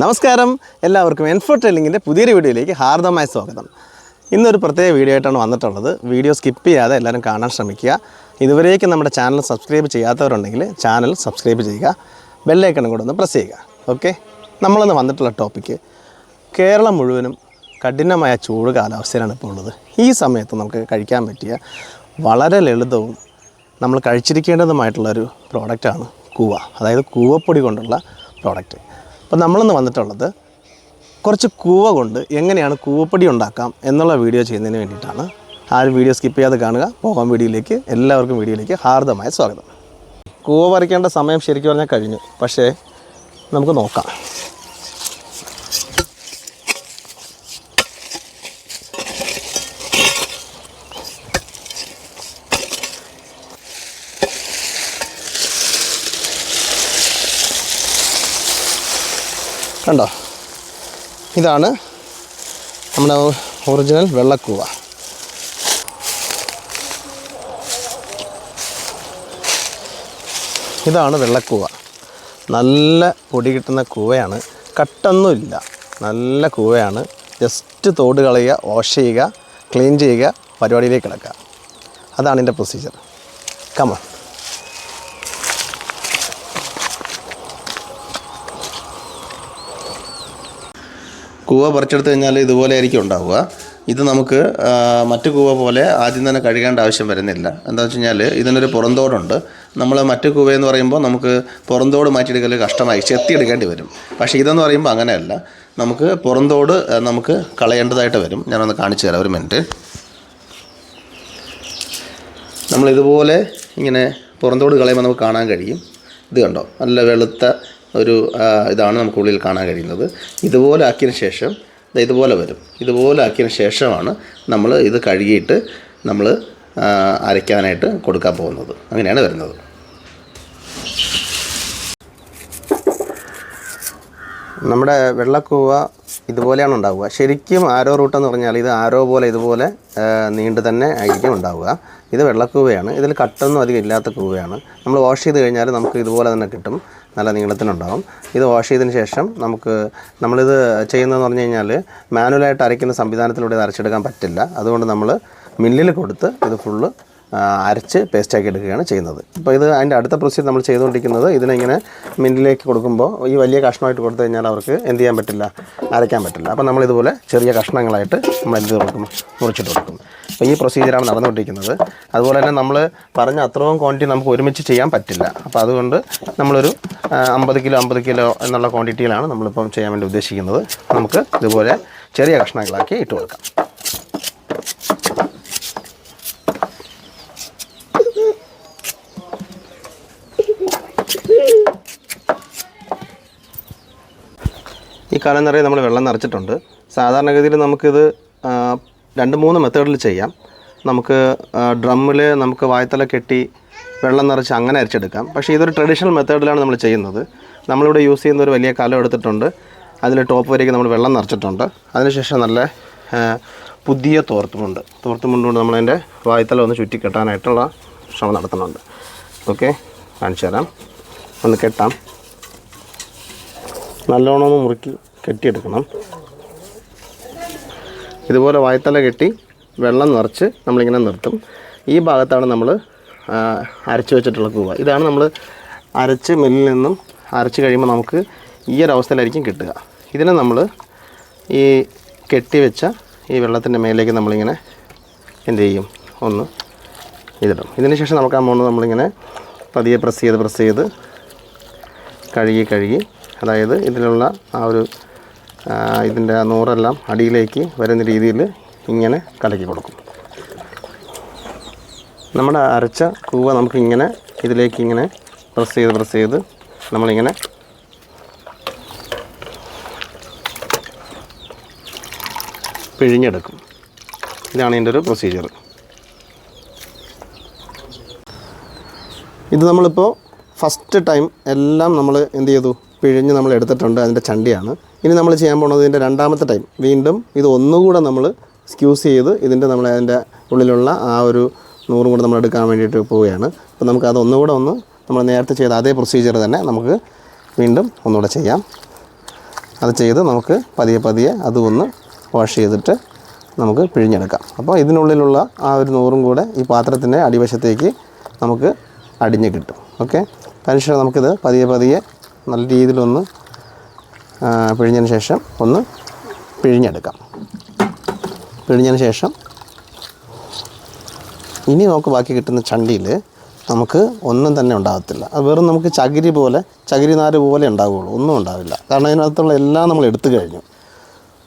നമസ്കാരം. എല്ലാവർക്കും എൻഫോ ട്രെയിലിങ്ങിന്റെ പുതിയൊരു വീഡിയോയിലേക്ക് ഹാർദമായ സ്വാഗതം. ഇന്നൊരു പ്രത്യേക വീഡിയോ ആയിട്ടാണ് വന്നിട്ടുള്ളത്. വീഡിയോ സ്കിപ്പ് ചെയ്യാതെ എല്ലാവരും കാണാൻ ശ്രമിക്കുക. ഇതുവരേക്കും നമ്മുടെ ചാനൽ സബ്സ്ക്രൈബ് ചെയ്യാത്തവരുണ്ടെങ്കിൽ ചാനൽ സബ്സ്ക്രൈബ് ചെയ്യുക. ബെല്ലൈക്കണും കൂടെ ഒന്ന് പ്രസ് ചെയ്യുക. ഓക്കെ? നമ്മളിന്ന് വന്നിട്ടുള്ള ടോപ്പിക്ക് കേരളം മുഴുവനും കഠിനമായ ചൂട് കാലാവസ്ഥയിലാണ് ഇപ്പോൾ ഉള്ളത്. ഈ സമയത്ത് നമുക്ക് കഴിക്കാൻ പറ്റിയ വളരെ ലളിതവും നമ്മൾ കഴിച്ചിരിക്കേണ്ടതുമായിട്ടുള്ളൊരു പ്രോഡക്റ്റാണ് കൂവ. അതായത് കൂവപ്പൊടി കൊണ്ടുള്ള പ്രോഡക്റ്റ് അപ്പോൾ നമ്മളിന്ന് വന്നിട്ടുള്ളത് കുറച്ച് കൂവ കൊണ്ട് എങ്ങനെയാണ് കൂവപ്പൊടി ഉണ്ടാക്കാം എന്നുള്ള വീഡിയോ ചെയ്യുന്നതിന് വേണ്ടിയിട്ടാണ്. ആരും വീഡിയോ സ്കിപ്പ് ചെയ്യാതെ കാണുക. പോകാൻ വീഡിയോയിലേക്ക്. എല്ലാവർക്കും വീഡിയോയിലേക്ക് ഹാർദമായ സ്വാഗതം. കൂവ വരയ്ക്കേണ്ട സമയം ശരിക്കും പറഞ്ഞാൽ കഴിഞ്ഞു. പക്ഷേ നമുക്ക് നോക്കാം. കണ്ടോ? ഇതാണ് നമ്മുടെ ഒറിജിനൽ വെള്ളക്കൂവ. ഇതാണ് വെള്ളക്കൂവ. നല്ല പൊടി കിട്ടുന്ന കൂവയാണ്. കട്ടൊന്നുമില്ല. നല്ല കൂവയാണ്. ജസ്റ്റ് തോട് കളയുക വാഷ് ചെയ്യുക ക്ലീൻ ചെയ്യുക പരിപാടിയിലേക്ക് കിടക്കുക. അതാണ് ഇതിന്റെ പ്രൊസീജിയർ കമൺ കൂവ പറിച്ചെടുത്ത് കഴിഞ്ഞാൽ ഇതുപോലെ ആയിരിക്കും ഉണ്ടാവുക. ഇത് നമുക്ക് മറ്റ് കൂവ പോലെ ആദ്യം തന്നെ കഴുകേണ്ട ആവശ്യം വരുന്നില്ല. എന്താണെന്ന് വെച്ച് കഴിഞ്ഞാൽ ഇതിനൊരു പുറന്തോടുണ്ട്. നമ്മൾ മറ്റു കൂവ എന്ന് പറയുമ്പോൾ നമുക്ക് പുറന്തോട് മാറ്റിയെടുക്കൽ കഷ്ടമായി ചെത്തിയെടുക്കേണ്ടി വരും. പക്ഷേ ഇതെന്ന് പറയുമ്പോൾ അങ്ങനെയല്ല. നമുക്ക് പുറന്തോട് നമുക്ക് കളയേണ്ടതായിട്ട് വരും. ഞാനൊന്ന് കാണിച്ചു തരാം ഒരു മിനിറ്റ്. നമ്മളിതുപോലെ ഇങ്ങനെ പുറന്തോട് കളയുമ്പോൾ നമുക്ക് കാണാൻ കഴിയും. ഇത് കണ്ടോ? നല്ല വെളുത്ത ഒരു ഇതാണ് നമുക്ക് ഉള്ളിൽ കാണാൻ കഴിയുന്നത്. ഇതുപോലെ ആക്കിയതിന് ശേഷം ഇതുപോലെ വരും. ഇതുപോലെ ആക്കിയതിന് ശേഷമാണ് നമ്മൾ ഇത് കഴുകിയിട്ട് നമ്മൾ അരയ്ക്കാനായിട്ട് കൊടുക്കാൻ പോകുന്നത്. അങ്ങനെയാണ് വരുന്നത്. നമ്മുടെ വെള്ളക്കൂവ ഇതുപോലെയാണ് ഉണ്ടാവുക. ശരിക്കും ആരോ റൂട്ട് എന്ന് പറഞ്ഞാൽ ഇത് ആരോ പോലെ ഇതുപോലെ നീണ്ടു തന്നെ ആയിരിക്കും ഉണ്ടാവുക. ഇത് വെള്ളക്കൂവയാണ്. ഇതിൽ കട്ടൊന്നും അധികം ഇല്ലാത്ത കൂവയാണ്. നമ്മൾ വാഷ് ചെയ്ത് കഴിഞ്ഞാൽ നമുക്ക് ഇതുപോലെ തന്നെ കിട്ടും. നല്ല നീളത്തിനുണ്ടാവും. ഇത് വാഷ് ചെയ്തതിന് ശേഷം നമുക്ക് നമ്മളിത് ചെയ്യുന്നതെന്ന് പറഞ്ഞു കഴിഞ്ഞാൽ മാനുവലായിട്ട് അരയ്ക്കുന്ന സംവിധാനത്തിലൂടെ ഇത് അരച്ചെടുക്കാൻ പറ്റില്ല. അതുകൊണ്ട് നമ്മൾ മില്ലിൽ കൊടുത്ത് ഇത് ഫുള്ള് അരച്ച് പേസ്റ്റാക്കി എടുക്കുകയാണ് ചെയ്യുന്നത്. അപ്പോൾ ഇത് അതിന്റെ അടുത്ത പ്രൊസീജിയർ നമ്മൾ ചെയ്തുകൊണ്ടിരിക്കുന്നത് ഇതിനിങ്ങനെ മില്ലിലേക്ക് കൊടുക്കുമ്പോൾ ഈ വലിയ കഷ്ണമായിട്ട് കൊടുത്തു കഴിഞ്ഞാൽ അവർക്ക് എന്ത് ചെയ്യാൻ പറ്റില്ല? അരയ്ക്കാൻ പറ്റില്ല. അപ്പോൾ നമ്മളിതുപോലെ ചെറിയ കഷ്ണങ്ങളായിട്ട് നമ്മൾ എന്ത് കൊടുക്കും മുറിച്ചിട്ട് കൊടുക്കും അപ്പോൾ ഈ പ്രൊസീജിയറാണ് നടന്നുകൊണ്ടിരിക്കുന്നത്. അതുപോലെ തന്നെ നമ്മൾ പറഞ്ഞ അത്രയും ക്വാണ്ടിറ്റി നമുക്ക് ഒരുമിച്ച് ചെയ്യാൻ പറ്റില്ല. അപ്പോൾ അതുകൊണ്ട് നമ്മളൊരു അമ്പത് കിലോ അമ്പത് കിലോ എന്നുള്ള ക്വാണ്ടിറ്റിയിലാണ് നമ്മളിപ്പം ചെയ്യാൻ വേണ്ടി ഉദ്ദേശിക്കുന്നത്. നമുക്ക് ഇതുപോലെ ചെറിയ കഷ്ണങ്ങളാക്കി ഇട്ട് കൊടുക്കാം. കാലം നിറയെ നമ്മൾ വെള്ളം നിറച്ചിട്ടുണ്ട്. സാധാരണഗതിയിൽ നമുക്കിത് രണ്ട് മൂന്ന് മെത്തേഡിൽ ചെയ്യാം. നമുക്ക് ഡ്രമ്മിൽ നമുക്ക് വായത്തല കെട്ടി വെള്ളം നിറച്ച് അങ്ങനെ അരച്ചെടുക്കാം. പക്ഷേ ഇതൊരു ട്രഡീഷണൽ മെത്തേഡിലാണ് നമ്മൾ ചെയ്യുന്നത്. നമ്മളിവിടെ യൂസ് ചെയ്യുന്ന ഒരു വലിയ കലം എടുത്തിട്ടുണ്ട്. അതിൽ ടോപ്പ് വരേക്ക് നമ്മൾ വെള്ളം നിറച്ചിട്ടുണ്ട്. അതിനുശേഷം നല്ല പുതിയ തോർത്തുമുണ്ട്. തോർത്തുമുണ്ട് കൊണ്ട് നമ്മളതിന്റെ വായത്തല ഒന്ന് ചുറ്റി കെട്ടാനായിട്ടുള്ള ശ്രമം നടത്തുന്നുണ്ട്. ഓക്കെ കാണിച്ചു തരാം. ഒന്ന് കെട്ടാം. നല്ലോണം ഒന്ന് മുറുക്കി. കെട്ടിയെടുക്കണം. ഇതുപോലെ വായത്തല കെട്ടി വെള്ളം നിറച്ച് നമ്മളിങ്ങനെ നിർത്തും. ഈ ഭാഗത്താണ് നമ്മൾ അരച്ച് വെച്ചിട്ടുള്ള കൂവ. ഇതാണ് നമ്മൾ അരച്ച് മില്ലിൽ നിന്നും അരച്ച് കഴിയുമ്പോൾ നമുക്ക് ഈ ഒരു അവസ്ഥയിലായിരിക്കും കിട്ടുക. ഇതിനെ നമ്മൾ ഈ കെട്ടി വെച്ച ഈ വെള്ളത്തിന്റെ മേലേക്ക് നമ്മളിങ്ങനെ എന്ത് ചെയ്യും? ഒന്ന് ഇതിടും. ഇതിന് ശേഷം നമുക്ക് ആ മണ്ണ് നമ്മളിങ്ങനെ പതിയെ പ്രസ് ചെയ്ത് പ്രസ് ചെയ്ത് കഴുകി കഴുകി. അതായത് ഇതിലുള്ള ആ ഒരു ഇതിന്റെ ആ നൂറെല്ലാം അടിയിലേക്ക് വരുന്ന രീതിയിൽ ഇങ്ങനെ കലക്കി കൊടുക്കും. നമ്മുടെ അരച്ച കൂവ നമുക്കിങ്ങനെ ഇതിലേക്ക് ഇങ്ങനെ പ്രസ് ചെയ്ത് പ്രസ് ചെയ്ത് നമ്മളിങ്ങനെ പിഴിഞ്ഞെടുക്കും. ഇതാണ് ഇതിന്റെ ഒരു പ്രൊസീജിയർ ഇത് നമ്മളിപ്പോൾ ഫസ്റ്റ് ടൈം എല്ലാം നമ്മൾ എന്ത് ചെയ്തു? പിഴിഞ്ഞ് നമ്മൾ എടുത്തിട്ടുണ്ട്. അതിന്റെ ചണ്ടിയാണ്. ഇനി നമ്മൾ ചെയ്യാൻ പോകുന്നത് ഇതിന്റെ രണ്ടാമത്തെ ടൈം. വീണ്ടും ഇത് ഒന്നുകൂടെ നമ്മൾ സ്ക്യൂസ് ചെയ്ത് ഇതിന്റെ നമ്മൾ അതിന്റെ ഉള്ളിലുള്ള ആ ഒരു നൂറും കൂടെ നമ്മൾ എടുക്കാൻ വേണ്ടിയിട്ട് പോവുകയാണ്. അപ്പോൾ നമുക്ക് അത് ഒന്നുകൂടെ ഒന്ന് നമ്മൾ നേരത്തെ ചെയ്ത അതേ പ്രൊസീജിയർ തന്നെ നമുക്ക് വീണ്ടും ഒന്നുകൂടെ ചെയ്യാം. അത് ചെയ്ത് നമുക്ക് പതിയെ പതിയെ അത് ഒന്ന് വാഷ് ചെയ്തിട്ട് നമുക്ക് പിഴിഞ്ഞെടുക്കാം. അപ്പോൾ ഇതിനുള്ളിലുള്ള ആ ഒരു നൂറും കൂടെ ഈ പാത്രത്തിന്റെ അടിവശത്തേക്ക് നമുക്ക് അടിഞ്ഞ് കിട്ടും. ഓക്കെ അതിനുശേഷം നമുക്കിത് പതിയെ പതിയെ നല്ല രീതിയിലൊന്ന് പിഴിഞ്ഞതിന് ശേഷം ഒന്ന് പിഴിഞ്ഞെടുക്കാം. പിഴിഞ്ഞതിന് ശേഷം ഇനി നമുക്ക് ബാക്കി കിട്ടുന്ന ചണ്ടിയിൽ നമുക്ക് ഒന്നും തന്നെ ഉണ്ടാകത്തില്ല. അത് വെറും നമുക്ക് ചകിരി പോലെ ചകിരി നാര് പോലെ ഉണ്ടാവുകയുള്ളൂ. ഒന്നും ഉണ്ടാവില്ല. കാരണം അതിനകത്തുള്ള എല്ലാം നമ്മൾ എടുത്തു കഴിഞ്ഞു.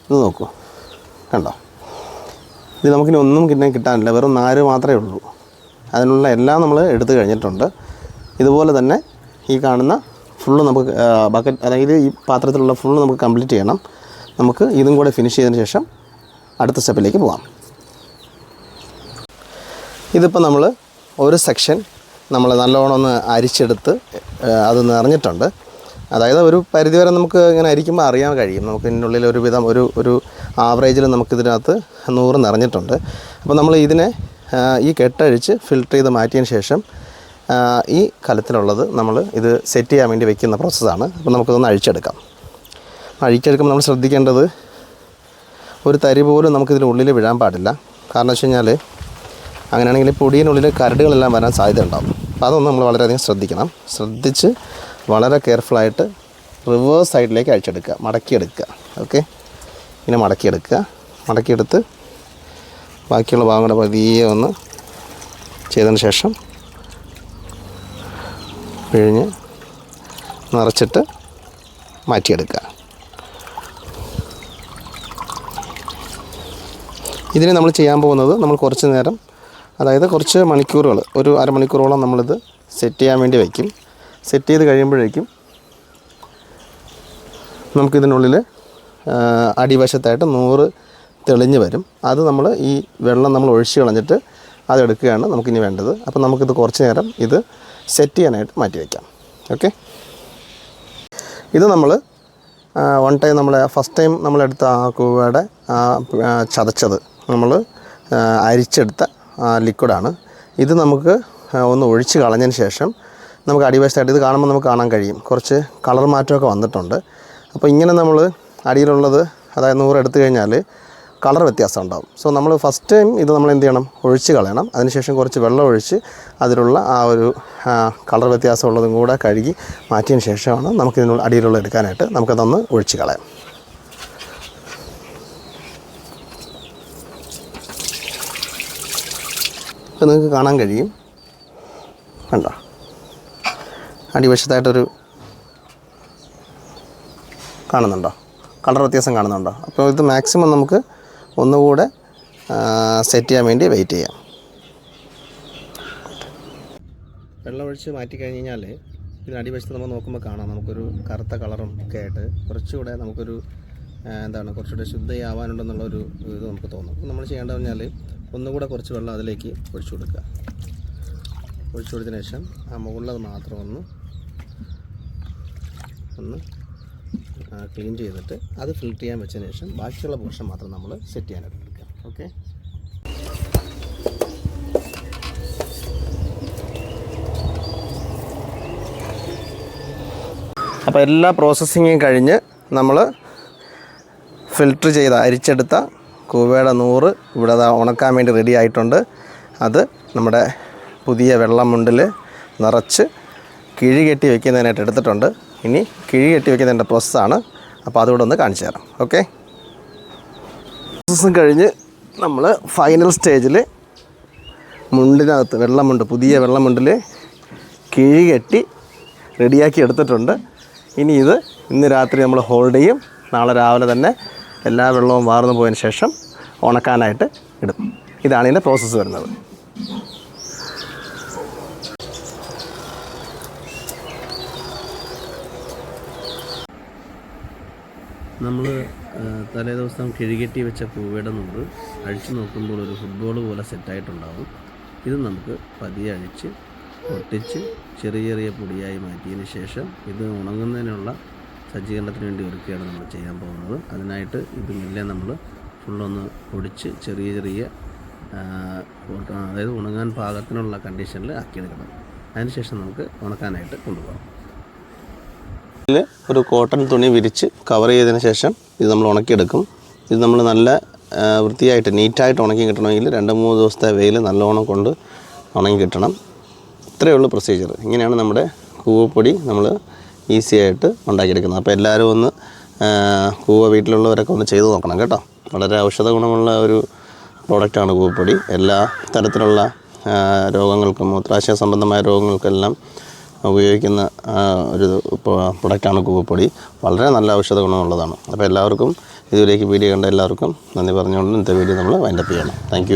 ഇത് നോക്കൂ. കണ്ടോ? ഇത് നമുക്കിനി ഒന്നും കിട്ടാൻ കിട്ടാനില്ല. വെറും നാര് മാത്രമേ ഉള്ളൂ. അതിനുള്ള എല്ലാം നമ്മൾ എടുത്തു കഴിഞ്ഞിട്ടുണ്ട്. ഇതുപോലെ തന്നെ ഈ കാണുന്ന ഫുള്ള് നമുക്ക് ബക്കറ്റ് അതായത് ഈ പാത്രത്തിലുള്ള ഫുള്ള് നമുക്ക് കംപ്ലീറ്റ് ചെയ്യണം. നമുക്ക് ഇതും കൂടെ ഫിനിഷ് ചെയ്തതിന് ശേഷം അടുത്ത സ്റ്റെപ്പിലേക്ക് പോകാം ഇതിപ്പോൾ നമ്മൾ ഒരു സെക്ഷൻ നമ്മൾ നല്ലോണം ഒന്ന് അരിച്ചെടുത്ത് അത് നിറഞ്ഞിട്ടുണ്ട്. അതായത് ഒരു പരിധിവരെ നമുക്ക് ഇങ്ങനെ അരിക്കുമ്പോൾ അറിയാൻ കഴിയും. നമുക്ക് ഇതിനുള്ളിൽ ഒരു വിധം ഒരു ഒരു ആവറേജിൽ നമുക്കിതിനകത്ത് നൂറ് നിറഞ്ഞിട്ടുണ്ട്. അപ്പോൾ നമ്മൾ ഇതിനെ ഈ കെട്ടഴിച്ച് ഫിൽട്ടർ ചെയ്ത് മാറ്റിയതിന് ശേഷം ഈ കലത്തിലുള്ളത് നമ്മൾ ഇത് സെറ്റ് ചെയ്യാൻ വേണ്ടി വെക്കുന്ന പ്രോസസ്സാണ് അപ്പോൾ നമുക്കിതൊന്ന് അഴിച്ചെടുക്കാം. അഴിച്ചെടുക്കുമ്പോൾ നമ്മൾ ശ്രദ്ധിക്കേണ്ടത് ഒരു തരി പോലും നമുക്കിതിൽ ഉള്ളിൽ വീഴാൻ പാടില്ല. കാരണം വെച്ച് കഴിഞ്ഞാൽ അങ്ങനെയാണെങ്കിൽ പൊടിയിനുള്ളിൽ കരടുകളെല്ലാം വരാൻ സാധ്യത ഉണ്ടാവും. അപ്പോൾ അതൊന്നും നമ്മൾ വളരെയധികം ശ്രദ്ധിക്കണം. ശ്രദ്ധിച്ച് വളരെ കെയർഫുള്ളായിട്ട് റിവേഴ്സ് സൈഡിലേക്ക് അഴിച്ചെടുക്കുക. മടക്കിയെടുക്കുക. ഓക്കെ ഇങ്ങനെ മടക്കിയെടുക്കുക. മടക്കിയെടുത്ത് ബാക്കിയുള്ള ഭാഗങ്ങളുടെ പതിയെ ഒന്ന് ചെയ്തതിന് ശേഷം പിഴിഞ്ഞ് നിറച്ചിട്ട് മാറ്റിയെടുക്കുക. ഇതിന് നമ്മൾ ചെയ്യാൻ പോകുന്നത് നമ്മൾ കുറച്ച് നേരം അതായത് കുറച്ച് മണിക്കൂറുകൾ ഒരു അരമണിക്കൂറോളം നമ്മളിത് സെറ്റ് ചെയ്യാൻ വേണ്ടി വയ്ക്കും. സെറ്റ് ചെയ്ത് കഴിയുമ്പോഴേക്കും നമുക്കിതിനുള്ളിൽ അടിവശത്തായിട്ട് നൂറ് തെളിഞ്ഞ് വരും. അത് നമ്മൾ ഈ വെള്ളം നമ്മൾ ഒഴിച്ച് കളഞ്ഞിട്ട് അതെടുക്കുകയാണ് നമുക്കിനി വേണ്ടത്. അപ്പോൾ നമുക്കിത് കുറച്ച് നേരം ഇത് സെറ്റ് ചെയ്യാനായിട്ട് മാറ്റി വയ്ക്കാം. ഓക്കെ ഇത് നമ്മൾ വൺ ടൈം നമ്മൾ ഫസ്റ്റ് ടൈം നമ്മളെടുത്ത ആ കൂവയുടെ ചതച്ചത് നമ്മൾ അരിച്ചെടുത്ത ലിക്വിഡാണ് ഇത് നമുക്ക് ഒന്ന് ഒഴിച്ച് കളഞ്ഞതിന് ശേഷം നമുക്ക് അടിവശത്തായിട്ട് ഇത് കാണുമ്പോൾ നമുക്ക് കാണാൻ കഴിയും. കുറച്ച് കളർ മാറ്റമൊക്കെ വന്നിട്ടുണ്ട്. അപ്പോൾ ഇങ്ങനെ നമ്മൾ അടിയിലുള്ളത് അതായത് നൂറ് എടുത്തു കഴിഞ്ഞാൽ കളർ വ്യത്യാസം ഉണ്ടാകും സോ നമ്മൾ ഫസ്റ്റ് ടൈം ഇത് നമ്മൾ എന്ത് ചെയ്യണം? ഒഴിച്ച് കളയണം. അതിനുശേഷം കുറച്ച് വെള്ളം ഒഴിച്ച് അതിലുള്ള ആ ഒരു കളർ വ്യത്യാസം ഉള്ളതും കൂടെ കഴുകി മാറ്റിയതിന് ശേഷമാണ് നമുക്ക് ഇതിനുള്ള അടിയിലുള്ള എടുക്കാനായിട്ട് നമുക്കതൊന്ന് ഒഴിച്ച് കളയാം. ഇപ്പം നിങ്ങൾക്ക് കാണാൻ കഴിയും. കണ്ടോ? അടിവശത്തായിട്ടൊരു കാണുന്നുണ്ടോ? കളർ വ്യത്യാസം കാണുന്നുണ്ടോ? അപ്പോൾ ഇത് മാക്സിമം നമുക്ക് ഒന്നുകൂടെ സെറ്റ് ചെയ്യാൻ വേണ്ടി വെയിറ്റ് ചെയ്യാം. വെള്ളമൊഴിച്ച് മാറ്റി കഴിഞ്ഞ് കഴിഞ്ഞാൽ ഇതിന് അടിവശത്ത് നമ്മൾ നോക്കുമ്പോൾ കാണാം. നമുക്കൊരു കറുത്ത കളറും ഒക്കെ ആയിട്ട് കുറച്ചുകൂടെ നമുക്കൊരു എന്താണ് കുറച്ചുകൂടെ ശുദ്ധയാവാനുണ്ടെന്നുള്ളൊരു ഇത് നമുക്ക് തോന്നും. നമ്മൾ ചെയ്യേണ്ടത് പറഞ്ഞാൽ ഒന്നുകൂടെ കുറച്ച് വെള്ളം അതിലേക്ക് ഒഴിച്ചു കൊടുക്കുക. ഒഴിച്ചു കൊടുത്തതിന് ശേഷം ആ മുകളിലത് മാത്രം ഒന്ന് ഒന്ന് ക്ലീൻ ചെയ്തിട്ട് അത് ഫിൽറ്റർ ചെയ്യാൻ വെച്ചതിന് ശേഷം ബാക്കിയുള്ള പോർഷൻ മാത്രം നമ്മൾ സെറ്റ് ചെയ്യാനായിട്ട് എടുക്കുക ഓക്കെ അപ്പോൾ എല്ലാ പ്രോസസ്സിങ്ങും കഴിഞ്ഞ് നമ്മൾ ഫിൽറ്റർ ചെയ്ത അരിച്ചെടുത്ത കൂവയുടെ നൂറ് ഇവിടെ ഉണക്കാൻ വേണ്ടി റെഡി ആയിട്ടുണ്ട്. അത് നമ്മുടെ പുതിയ വെള്ളം മുണ്ടിൽ നിറച്ച് കിഴി കെട്ടി വെക്കുന്നതിനായിട്ട് എടുത്തിട്ടുണ്ട്. ഇനി കിഴി കെട്ടി വെക്കുന്നതിന്റെ പ്രോസസ്സാണ് അപ്പോൾ അതുകൂടെ ഒന്ന് കാണിച്ചു തരാം. ഓക്കെ പ്രോസസ്സും കഴിഞ്ഞ് നമ്മൾ ഫൈനൽ സ്റ്റേജിൽ മുണ്ടിനകത്ത് വെള്ളമുണ്ട് പുതിയ വെള്ളമുണ്ടിൽ കിഴി കെട്ടി റെഡിയാക്കി എടുത്തിട്ടുണ്ട്. ഇനി ഇത് ഇന്ന് രാത്രി നമ്മൾ ഹോൾഡ് ചെയ്യും. നാളെ രാവിലെ തന്നെ എല്ലാ വെള്ളവും വാർന്നു പോയതിന് ശേഷം ഉണക്കാനായിട്ട് ഇടും. ഇതാണ് ഇതിന്റെ പ്രോസസ്സ് വരുന്നത്. നമ്മൾ തലേ ദിവസം കിഴികെട്ടി വെച്ച പൂവയുടെ നൂറ് അഴിച്ചു നോക്കുമ്പോൾ ഒരു ഫുട്ബോൾ പോലെ സെറ്റായിട്ടുണ്ടാവും ഇത് നമുക്ക് പതിയെ അഴിച്ച് പൊട്ടിച്ച് ചെറിയ ചെറിയ പൊടിയായി മാറ്റിയതിന് ശേഷം ഇത് ഉണങ്ങുന്നതിനുള്ള സജ്ജീകരണത്തിന് വേണ്ടി ഒരുക്കുകയാണ് നമ്മൾ ചെയ്യാൻ പോകുന്നത്. അതിനായിട്ട് ഇത് മെല്ലെ നമ്മൾ ഫുള്ളൊന്ന് പൊടിച്ച് ചെറിയ ചെറിയ അതായത് ഉണങ്ങാൻ പാകത്തിനുള്ള കണ്ടീഷനിൽ ആക്കിയെടുക്കണം. അതിനുശേഷം നമുക്ക് ഉണക്കാനായിട്ട് കൊണ്ടുപോകാം. ഇതിൽ ഒരു കോട്ടൺ തുണി വിരിച്ച് കവർ ചെയ്തതിന് ശേഷം ഇത് നമ്മൾ ഉണക്കിയെടുക്കും. ഇത് നമ്മൾ നല്ല വൃത്തിയായിട്ട് നീറ്റായിട്ട് ഉണക്കി കിട്ടണമെങ്കിൽ രണ്ട് മൂന്ന് ദിവസത്തെ വെയിൽ നല്ലോണം കൊണ്ട് ഉണങ്ങി കിട്ടണം. ഇത്രയേ ഉള്ളൂ പ്രൊസീജിയർ ഇങ്ങനെയാണ് നമ്മുടെ കൂവപ്പൊടി നമ്മൾ ഈസി ആയിട്ട് ഉണ്ടാക്കിയെടുക്കുന്നത്. അപ്പോൾ എല്ലാവരും ഒന്ന് കൂവ വീട്ടിലുള്ളവരൊക്കെ ഒന്ന് ചെയ്തു നോക്കണം കേട്ടോ. വളരെ ഔഷധ ഗുണമുള്ള ഒരു പ്രോഡക്റ്റാണ് കൂവപ്പൊടി. എല്ലാ തരത്തിലുള്ള രോഗങ്ങൾക്കും മൂത്രാശയ സംബന്ധമായ രോഗങ്ങൾക്കെല്ലാം ഉപയോഗിക്കുന്ന ഒരു പ്രൊഡക്റ്റാണ് കൂവപ്പൊടി വളരെ നല്ല ഔഷധ ഗുണമുള്ളതാണ്. അപ്പോൾ എല്ലാവർക്കും ഇതുവരേക്കും വീഡിയോ കണ്ട എല്ലാവർക്കും നന്ദി പറഞ്ഞുകൊണ്ട് ഇന്നത്തെ വീഡിയോ നമ്മൾ വൈൻഡപ്പ് ചെയ്യണം. താങ്ക്